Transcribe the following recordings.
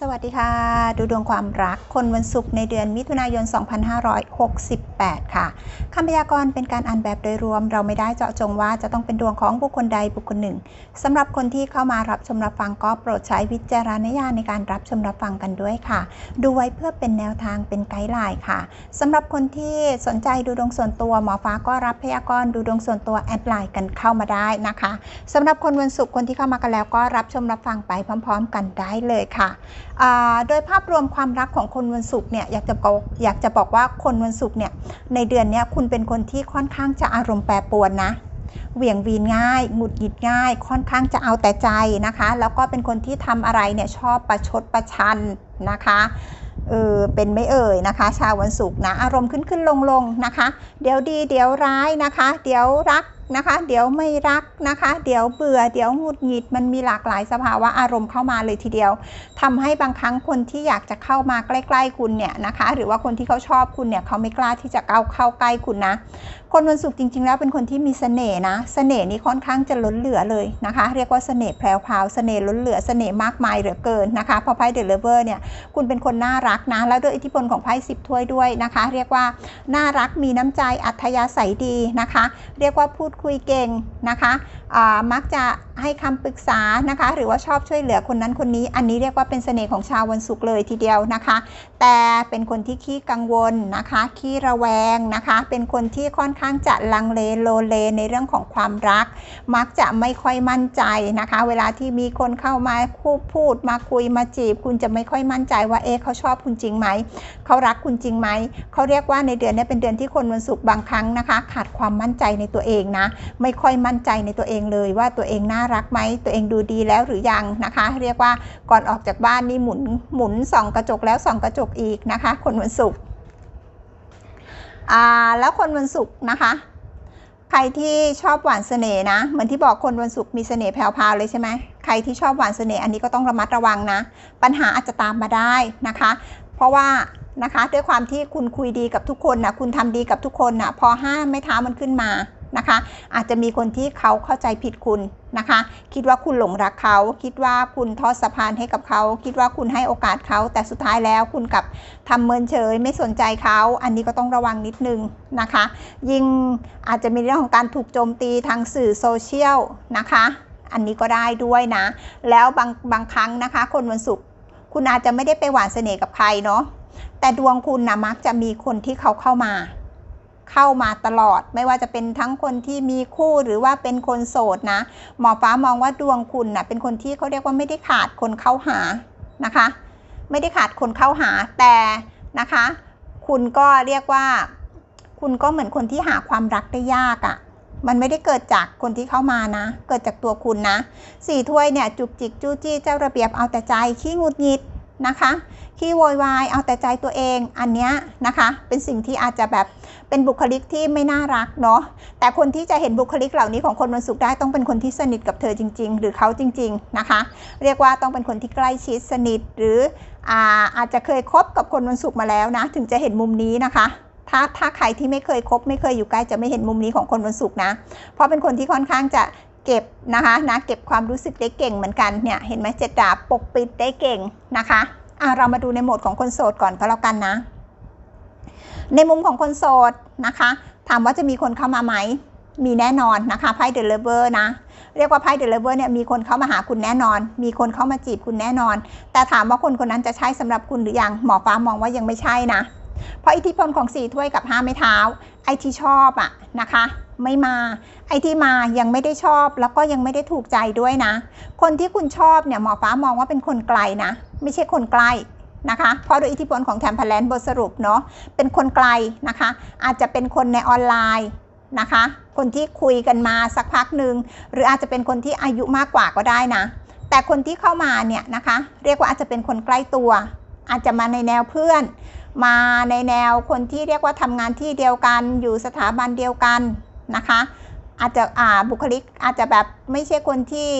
สวัสดีค่ะ ดูดวงความรักคนวันศุกร์ในเดือนมิถุนายน 2568 ค่ะคำพยากรณ์เป็นการอ่านแบบโดยรวม เราไม่ได้เจาะจงว่าจะต้องเป็นดวงของบุคคลใดบุคคลหนึ่งสำหรับคนที่เข้ามารับชมรับฟังก็โปรดใช้วิจารณญาณในการรับชมรับฟังกันด้วยค่ะ ดูไว้เพื่อเป็นแนวทางเป็นไกด์ไลน์ค่ะสำหรับคนที่สนใจดูดวงส่วนตัวหมอฟ้าก็รับพยากรณ์ดูดวงส่วนตัวแอดไลน์กันเข้ามาได้นะคะสำหรับคนวันศุกร์คนที่เข้ามากันแล้วก็รับชมรับฟังไปพร้อม ๆ กันได้เลยค่ะ โดยภาพรวมความรักของคนวันศุกร์เนี่ยอยากจะบอกอยากจะบอกว่าคนวันศุกร์เนี่ยในเดือนนี้คุณเป็นคนที่ค่อนข้างจะอารมณ์แปรปรวนนะเหวี่ยงวีนง่าย หงุดหงิดง่าย ค่อนข้างจะเอาแต่ใจนะคะ แล้วก็เป็นคนที่ทำอะไรเนี่ยชอบประชดประชันนะคะเออเป็นไม่เอ่ยนะคะ ชาววันศุกร์นะ อารมณ์ขึ้นขึ้นลงลงนะคะ เดี๋ยวดีเดี๋ยวร้ายนะคะ เดี๋ยวรัก นะคะ เดี๋ยวไม่รักนะคะ เดี๋ยวเบื่อ เดี๋ยวหงุดหงิด มันมีหลากหลายสภาวะอารมณ์เข้ามาเลยทีเดียวทำให้บางครั้งคนที่อยากจะเข้ามาใกล้ ๆ คุณเนี่ยนะคะ หรือว่าคนที่เขาชอบคุณเนี่ยเขาไม่กล้าที่จะเข้าเข้าใกล้คุณนะ คนวันศุกร์จริง ๆ แล้วเป็นคนที่มีเสน่ห์นะ เสน่ห์นี้ค่อนข้างจะล้นเหลือเลยนะคะ เรียกว่าเสน่ห์แพรวพาวเสน่ห์ล้นเหลือ เสน่ห์มากมายเหลือเกินนะคะ พอไพ่เดลเวอร์เนี่ย คุณเป็นคนน่ารักนะ แล้วด้วยอิทธิพลของไพ่สิบถ้วยด้วยนะคะ เรียกว่าน่ารัก มีน้ำใจ อัธยาศัยดีนะคะ เรียกว่าพูดคุยเก่งนะคะ มักจะให้คำปรึกษานะคะ หรือว่าชอบช่วยเหลือคนนั้นคนนี้ อันนี้เรียกว่าเป็นเสน่ห์ของชาววันศุกร์เลยทีเดียวนะคะ แต่เป็นคนที่ขี้กังวลนะคะขี้ระแวงนะคะ เป็นคนที่ค่อนข้างจะลังเลโลเลในเรื่องของความรัก มักจะไม่ค่อยมั่นใจนะคะ เวลาที่มีคนเข้ามาพูพูดมาคุยมาจีบ คุณจะไม่ค่อยมั่นใจว่าเอ๊ะเขาชอบคุณจริงไหมเขารักคุณจริงไหมเขาเรียกว่าในเดือนนี้เป็นเดือนที่คนวันศุกร์บางครั้งนะคะ ขาดความมั่นใจในตัวเองนะ ไม่ค่อยมั่นใจในตัวเองเลยว่าตัวเองน่ารักไหมตัวเองดูดีแล้วหรือยังนะคะ เรียกว่าก่อนออกจากบ้านนี่หมุนหมุนส่องกระจกแล้วส่องกระจกอีกนะคะ คนวันศุกร์อ่าแล้วคนวันศุกร์นะคะใครที่ชอบหวานเสน่ห์นะ เหมือนที่บอกคนวันศุกร์มีเสน่ห์แผ่วๆเลยใช่ไหมใครที่ชอบหวานเสน่ห์อันนี้ก็ต้องระมัดระวังนะ ปัญหาอาจจะตามมาได้นะคะ เพราะว่านะคะด้วยความที่คุณคุยดีกับทุกคนนะคุณทำดีกับทุกคนนะพอห้ามไม่ท้ามันขึ้นมา นะคะ อาจจะมีคนที่เขาเข้าใจผิดคุณนะคะ คิดว่าคุณหลงรักเขา คิดว่าคุณทอดสะพานให้กับเขา คิดว่าคุณให้โอกาสเขา แต่สุดท้ายแล้วคุณกับทำเมินเฉยไม่สนใจเขา อันนี้ก็ต้องระวังนิดนึงนะคะ ยิ่งอาจจะมีเรื่องของการถูกโจมตีทางสื่อโซเชียลนะคะ อันนี้ก็ได้ด้วยนะ แล้วบางบางครั้งนะคะ คนวันศุกร์คุณอาจจะไม่ได้ไปหวานเสน่ห์กับใครเนาะแต่ดวงคุณนะมักจะมีคนที่เขาเข้ามา เข้ามาตลอด ไม่ว่าจะเป็นทั้งคนที่มีคู่หรือว่าเป็นคนโสดนะ หมอฟ้ามองว่าดวงคุณนะเป็นคนที่เขาเรียกว่าไม่ได้ขาดคนเข้าหานะคะ ไม่ได้ขาดคนเข้าหาแต่นะคะ คุณก็เรียกว่า คุณก็เหมือนคนที่หาความรักได้ยากอะ่ะมันไม่ได้เกิดจากคนที่เข้ามานะ เกิดจากตัวคุณนะสี่ถ้วยเนี่ยจุกจิกจู้จี้เจ้าระเบียบเอาแต่ใจขี้งุดหงิด นะคะขี้โวยวายเอาแต่ใจตัวเองอันเนี้ยนะคะเป็นสิ่งที่อาจจะแบบเป็นบุคลิกที่ไม่น่ารักเนาะแต่คนที่จะเห็นบุคลิกเหล่านี้ของคนวันศุกร์ได้ต้องเป็นคนที่สนิทกับเธอจริง ๆ หรือเขาจริง ๆนะคะ เรียกว่าต้องเป็นคนที่ใกล้ชิดสนิทหรืออาอาจจะเคยคบกับคนวันศุกร์มาแล้วนะถึงจะเห็นมุมนี้นะคะถ้าถ้าใครที่ไม่เคยคบไม่เคยอยู่ใกล้จะไม่เห็นมุมนี้ของคนวันศุกร์นะ เพราะเป็นคนที่ค่อนข้างจะ เก็บนะคะนะเก็บความรู้สึกได้เก่งเหมือนกันเนี่ยเห็นไหมเจ็ดดาบปกปิดได้เก่งนะคะอะเรามาดูในโหมดของคนโสดก่อนก็แล้วกันนะ ในมุมของคนโสดนะคะ ถามว่าจะมีคนเข้ามาไหมมีแน่นอนนะคะไพ่เดลเวอร์นะ เรียกว่าไพ่เดลเวอร์เนี่ยมีคนเข้ามาหาคุณแน่นอน มีคนเข้ามาจีบคุณแน่นอน แต่ถามว่าคนคนนั้นจะใช่สำหรับคุณหรือยังหมอฟ้ามองว่ายังไม่ใช่นะ เพราะอิทธิพลของสี่ถ้วยกับห้าไม้เท้าไอที่ชอบอะนะคะ ไม่มา ไอ้ที่มายังไม่ได้ชอบแล้วก็ยังไม่ได้ถูกใจด้วยนะ คนที่คุณชอบเนี่ยหมอฟ้ามองว่าเป็นคนไกลนะ ไม่ใช่คนใกล้นะคะเพราะโดยอิทธิพลของแทมเพลนบทสรุปเนาะเป็นคนไกลนะคะ อาจจะเป็นคนในออนไลน์นะคะ คนที่คุยกันมาสักพักหนึ่งหรืออาจจะเป็นคนที่อายุมากกว่าก็ได้นะ แต่คนที่เข้ามาเนี่ยนะคะ เรียกว่าอาจจะเป็นคนใกล้ตัว อาจจะมาในแนวเพื่อน มาในแนวคนที่เรียกว่าทำงานที่เดียวกัน อยู่สถาบันเดียวกัน นะคะ อาจจะอ่าบุคลิกอาจจะแบบไม่ใช่คนที่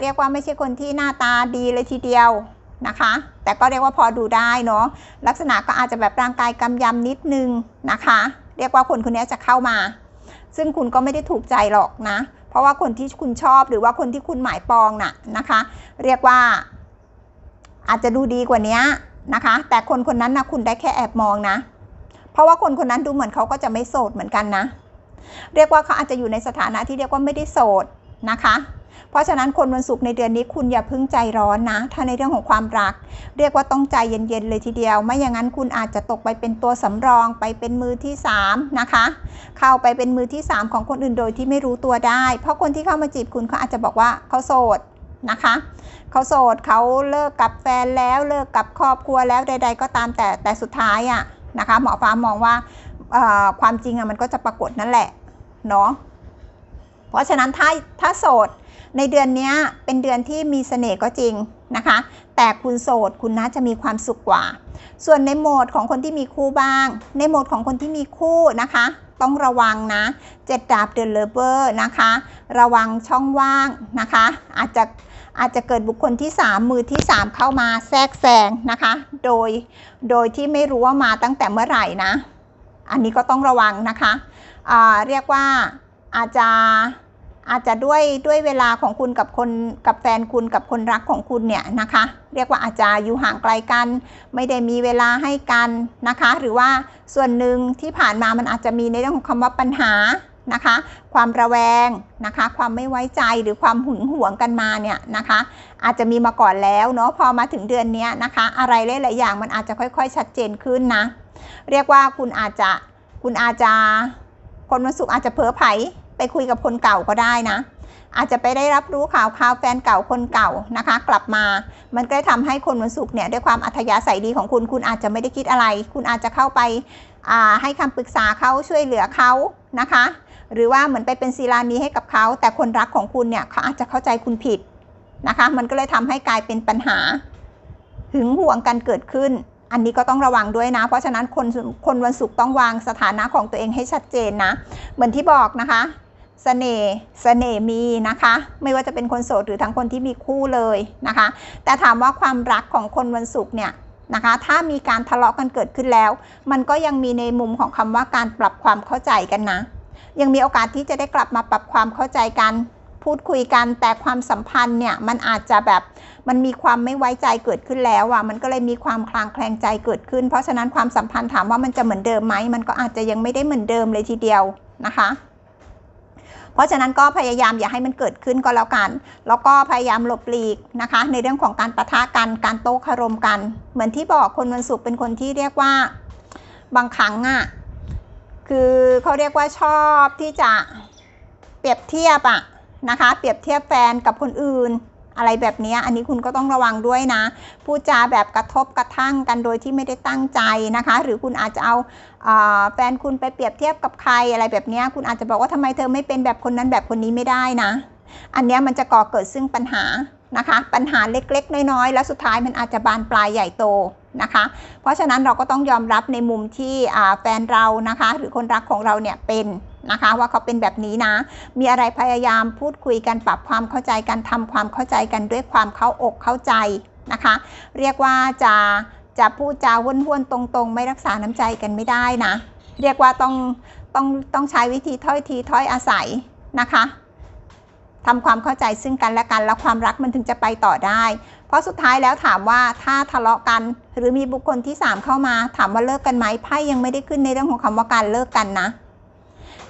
เรียกว่าไม่ใช่คนที่หน้าตาดีเลยทีเดียวนะคะ แต่ก็เรียกว่าพอดูได้เนาะลักษณะก็อาจจะแบบร่างกายกำยำนิดนึงนะคะ เรียกว่าคนคนนี้จะเข้ามา ซึ่งคุณก็ไม่ได้ถูกใจหรอกนะ เพราะว่าคนที่คุณชอบหรือว่าคนที่คุณหมายปองน่ะนะคะ เรียกว่า อาจจะดูดีกว่านี้นะคะ แต่คนคนนั้นนะคุณได้แค่แอบมองนะ เพราะว่าคนคนนั้นดูเหมือนเขาก็จะไม่โสดเหมือนกันนะ เรียกว่าเขาอาจจะอยู่ในสถานะที่เรียกว่าไม่ได้โสดนะคะ เพราะฉะนั้นคนวันศุกร์ในเดือนนี้คุณอย่าเพิ่งใจร้อนนะ ถ้าในเรื่องของความรัก เรียกว่าต้องใจเย็นๆเลยทีเดียว ไม่อย่างนั้นคุณอาจจะตกไปเป็นตัวสำรองไปเป็นมือที่3นะคะเข้าไปเป็นมือที่ 3 ของคนอื่นโดยที่ไม่รู้ตัวได้ เพราะคนที่เข้ามาจีบคุณเขาอาจจะบอกว่าเขาโสดนะคะเขาโสดเขาเลิกกับแฟนแล้วเลิกกับครอบครัวแล้วใด ๆ ก็ตามแต่แต่สุดท้ายอะ่ะนะคะ หมอฟ้ามองว่า ความจริงอะมันก็จะปรากฏนั่นแหละเนาะเพราะฉะนั้นถ้าถ้าโสดในเดือนนี้เป็นเดือนที่มีเสน่ห์ก็จริงนะคะ แต่คุณโสดคุณน่าจะมีความสุขกว่า ส่วนในโหมดของคนที่มีคู่บ้าง ในโหมดของคนที่มีคู่นะคะ ต้องระวังนะเจ็ดดาบเดลเลเบอร์นะคะ ระวังช่องว่างนะคะ อาจจะอาจจะเกิดบุคคลที่ 3 มือที่ 3 เข้ามาแทรกแซงนะคะ โดยโดยที่ไม่รู้ว่ามาตั้งแต่เมื่อไหร่นะ อันนี้ก็ต้องระวังนะคะเรียกว่าอาจจะอาจจะด้วยด้วยเวลาของคุณกับคนกับแฟนคุณกับคนรักของคุณเนี่ยนะคะ เรียกว่าอาจจะอยู่ห่างไกลกัน ไม่ได้มีเวลาให้กันนะคะ หรือว่าส่วนหนึ่งที่ผ่านมามันอาจจะมีในเรื่องของคำว่าปัญหานะคะ ความระแวงนะคะ ความไม่ไว้ใจหรือความหึงหวงกันมาเนี่ยนะคะ อาจจะมีมาก่อนแล้วเนาะพอมาถึงเดือนนี้นะคะ อะไรหลายๆอย่างมันอาจจะค่อยๆ ชัดเจนขึ้นนะ เรียกว่าคุณอาจจะคุณอาจจะคนวันศุกร์อาจจะเผลอไผไปคุยกับคนเก่าก็ได้นะ อาจจะไปได้รับรู้ข่าวข่าวแฟนเก่าคนเก่านะคะ กลับมา มันก็ทำให้คนวันศุกร์เนี่ยด้วยความอัธยาศัยดีของคุณ คุณอาจจะไม่ได้คิดอะไร คุณอาจจะเข้าไปให้คำปรึกษาเขาช่วยเหลือเขานะคะ หรือว่าเหมือนไปเป็นศิลานีให้กับเขา แต่คนรักของคุณเนี่ยเขาอาจจะเข้าใจคุณผิดนะคะ มันก็เลยทำให้กลายเป็นปัญหาหึงหวงกันเกิดขึ้น อันนี้ก็ต้องระวังด้วยนะ เพราะฉะนั้นคนคนวันศุกร์ต้องวางสถานะของตัวเองให้ชัดเจนนะ เหมือนที่บอกนะคะสเสน่ห์เสน่ห์มีนะคะ ไม่ว่าจะเป็นคนโสดหรือทั้งคนที่มีคู่เลยนะคะ แต่ถามว่าความรักของคนวันศุกร์เนี่ยนะคะ ถ้ามีการทะเลาะกันเกิดขึ้นแล้ว มันก็ยังมีในมุมของคำว่าการปรับความเข้าใจกันนะ ยังมีโอกาสที่จะได้กลับมาปรับความเข้าใจกัน พูดคุยกันแต่ความสัมพันธ์เนี่ยมันอาจจะแบบมันมีความไม่ไว้ใจเกิดขึ้นแล้วอะมันก็เลยมีความคลางแคลงใจเกิดขึ้น เพราะฉะนั้นความสัมพันธ์ถามว่ามันจะเหมือนเดิมไหมมันก็อาจจะยังไม่ได้เหมือนเดิมเลยทีเดียวนะคะเพราะฉะนั้นก็พยายามอย่าให้มันเกิดขึ้นก็แล้วกัน แล้วก็พยายามหลบหลีกนะคะ ในเรื่องของการประทะกัน การโต้คารมกัน เหมือนที่บอกคนวันศุกร์เป็นคนที่เรียกว่าบางครั้งอะ่ะ คือเขาเรียกว่าชอบที่จะเปรียบเทียบอะ นะคะ เปรียบเทียบแฟนกับคนอื่น อะไรแบบนี้อันนี้คุณก็ต้องระวังด้วยนะพูดจาแบบกระทบกระทั่งกันโดยที่ไม่ได้ตั้งใจนะคะ หรือคุณอาจจะเอาแฟนคุณไปเปรียบเทียบกับใครอะไรแบบนี้คุณอาจจะบอกว่าทำไมเธอไม่เป็นแบบคนนั้นแบบคนนี้ไม่ได้นะ อันนี้มันจะก่อเกิดซึ่งปัญหานะคะ ปัญหาเล็กๆ น้อยๆ แล้วสุดท้ายมันอาจจะบานปลายใหญ่โตนะคะ เพราะฉะนั้นเราก็ต้องยอมรับในมุมที่แฟนเรานะคะ หรือคนรักของเราเนี่ยเป็น นะคะ ว่าเขาเป็นแบบนี้นะ มีอะไรพยายามพูดคุยกันปรับความเข้าใจกันทำความเข้าใจกันด้วยความเข้าอกเข้าใจนะคะ เรียกว่าจะจะพูดจาห้วนห้วนตรง ๆ ไม่รักษาน้ำใจกันไม่ได้นะ เรียกว่าต้องต้องต้องใช้วิธีถ้อยทีถ้อยอาศัยนะคะทำความเข้าใจซึ่งกันและกันแล้วความรักมันถึงจะไปต่อได้ เพราะสุดท้ายแล้วถามว่าถ้าทะเลาะกันหรือมีบุคคลที่ 3 เข้ามา ถามว่าเลิกกันไหมไพ่ยังไม่ได้ขึ้นในเรื่องของคำว่าการเลิกกันนะ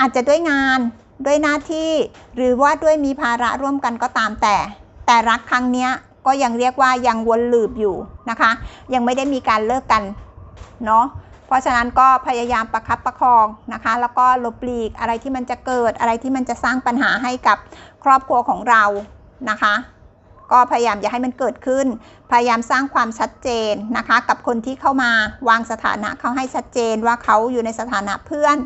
อาจจะด้วยงานด้วยหน้าที่ หรือว่าด้วยมีภาระร่วมกันก็ตามแต่ แต่รักครั้งนี้ก็ยังเรียกว่ายังวนลูปอยู่นะคะ ยังไม่ได้มีการเลิกกันเนาะเพราะฉะนั้นก็พยายามประคับประคองนะคะ แล้วก็ลบหลีกอะไรที่มันจะเกิดอะไรที่มันจะสร้างปัญหาให้กับครอบครัวของเรานะคะ ก็พยายามอย่าให้มันเกิดขึ้น พยายามสร้างความชัดเจนนะคะ กับคนที่เข้ามาวางสถานะเขาให้ชัดเจนว่าเขาอยู่ในสถานะเพื่อน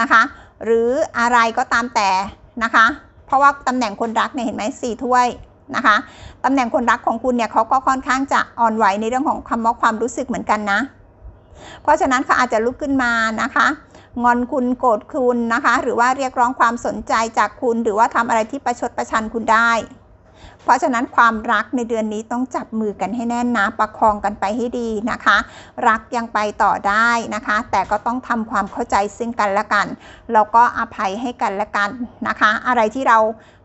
นะคะ หรืออะไรก็ตามแต่นะคะ เพราะว่าตำแหน่งคนรักเนี่ยเห็นไหมสี่ถ้วยนะคะตำแหน่งคนรักของคุณเนี่ยเขาก็ค่อนข้างจะอ่อนไหวในเรื่องของคำว่าความรู้สึกเหมือนกันนะ เพราะฉะนั้นเขาอาจจะลุกขึ้นมานะคะงอนคุณโกรธคุณนะคะ หรือว่าเรียกร้องความสนใจจากคุณ หรือว่าทำอะไรที่ประชดประชันคุณได้ เพราะฉะนั้นความรักในเดือนนี้ต้องจับมือกันให้แน่นนะประคองกันไปให้ดีนะคะ รักยังไปต่อได้นะคะ แต่ก็ต้องทำความเข้าใจซึ่งกันและกันแล้วก็อภัยให้กันและกันนะคะ อะไรที่เรา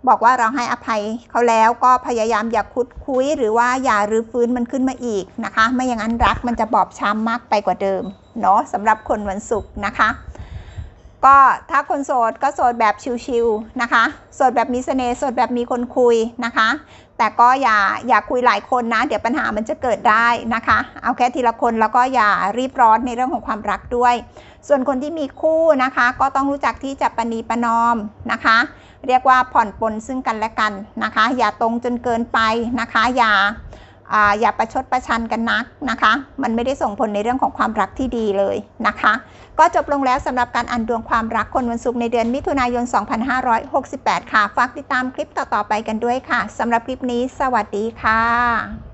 บอกว่าเราให้อภัยเขาแล้วก็พยายามอย่าคุดคุยหรือว่าอย่ารื้อฟื้นมันขึ้นมาอีกนะคะ ไม่อย่างนั้นรักมันจะบอบช้ำมากไปกว่าเดิมเนาะสำหรับคนวันศุกร์นะคะ ก็ถ้าคนโสดก็โสดแบบชิวๆนะคะ โสดแบบมีเสน่ห์โสดแบบมีคนคุยนะคะ แต่ก็อย่าอย่าคุยหลายคนนะ เดี๋ยวปัญหามันจะเกิดได้นะคะ เอาแค่ทีละคนแล้วก็อย่ารีบร้อนในเรื่องของความรักด้วย ส่วนคนที่มีคู่นะคะ ก็ต้องรู้จักที่จะประนีประนอมนะคะ เรียกว่าผ่อนปลนซึ่งกันและกันนะคะ อย่าตรงจนเกินไปนะคะ อย่า อย่าประชดประชันกันนักนะคะ มันไม่ได้ส่งผลในเรื่องของความรักที่ดีเลยนะคะ ก็จบลงแล้วสำหรับการอ่านดวงความรักคนวันศุกร์ในเดือนมิถุนายน 2568 ค่ะ ฝากติดตามคลิปต่อๆไปกันด้วยค่ะสำหรับคลิปนี้ สวัสดีค่ะ